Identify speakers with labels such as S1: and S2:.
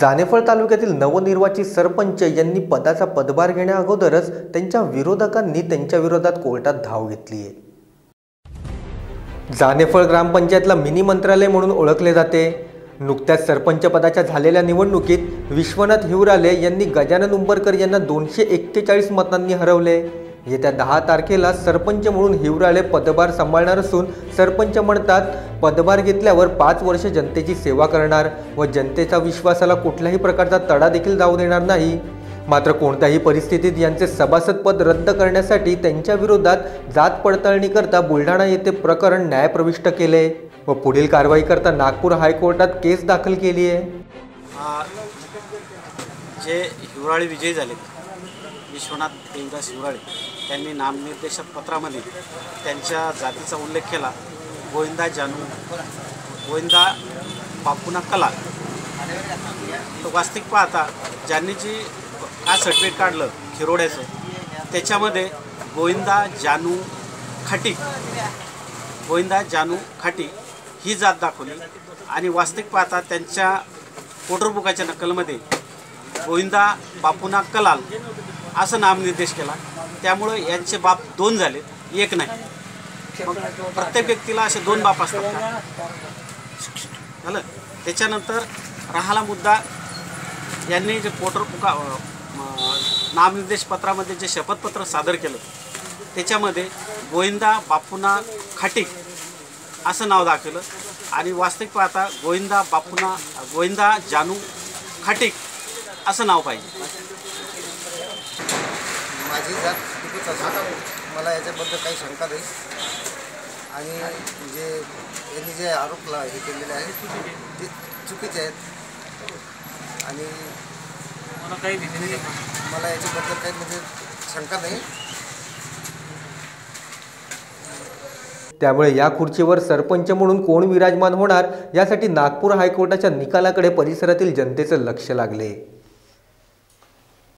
S1: जानेफळ तालुक्यातील नवनिर्वाचित सरपंच यांनी पदाचा पदभार घेण्याअगोदरच त्यांच्या विरोधकांनी त्यांच्या विरोधात कोर्टात धाव घेतली आहे. जानेफळ ग्रामपंचायतला मिनी मंत्रालय म्हणून ओळखले जाते. नुकत्याच सरपंच पदाच्या झालेल्या निवडणुकीत विश्वनाथ हिवराले यांनी गजानन उंबरकर यांना दोनशे एक्केचाळीस मतांनी हरवले. येत्या दहा तारखेला सरपंच म्हणून हिवराळे पदभार सांभाळणार असून सरपंच म्हणतात पदभार घेतल्यावर पाच वर्ष जनतेची सेवा करणार व जनतेचा विश्वासाला कुठल्याही प्रकारचा तडा देखील जाऊ देणार नाही. मात्र कोणत्याही परिस्थितीत यांचे सभासदपद रद्द करण्यासाठी त्यांच्या विरोधात जात पडताळणी करता बुलढाणा येथे प्रकरण न्यायप्रविष्ट केले व पुढील कारवाई करता नागपूर हायकोर्टात केस दाखल केली आहे
S2: जे हिवराळे विजयी झाले. विश्वनाथ देवदास हिवराळे त्यांनी नामनिर्देशक पत्रामध्ये त्यांच्या जातीचा उल्लेख केला. गोविंदा जानू गोविंदा बापूना कला. तो वास्तविक पाहता ज्यांनी जी काय सर्टिफिकेट काढलं खिरोड्याचं त्याच्यामध्ये गोविंदा जानू खाटी गोविंदा जानू खाटी ही जात दाखवली आणि वास्तविक पाहता त्यांच्या पोटरबुकाच्या नक्कलमध्ये नकलमध्ये गोविंदा बापुना कलाल असं नामनिर्देश केला. त्यामुळं यांचे बाप दोन झाले. एक नाही. मग प्रत्येक व्यक्तीला असे दोन बाप असतात झालं? त्याच्यानंतर राहला मुद्दा यांनी जे पोटर पुका नामनिर्देश पत्रामध्ये जे शपथपत्र सादर केलं त्याच्यामध्ये गोविंदा बापुना खाटीक असं नाव दाखवलं. आणि वास्तविक पाहता गोविंदा बापुना गोविंदा जानू खाटीक असं नाव पाहिजे.
S3: माझी जात खूपच असून मला याच्याबद्दल काही शंका नाही. आणि जे यांनी जे आरोप ला हे केलेले आहेत ते चुकीचे आहेत. आणि मला याच्याबद्दल काही म्हणजे शंका नाही.
S1: त्यामुळे या खुर्चीवर सरपंच म्हणून कोण विराजमान होणार यासाठी नागपूर हायकोर्टाच्या निकालाकडे परिसरातील जनतेचं लक्ष लागले.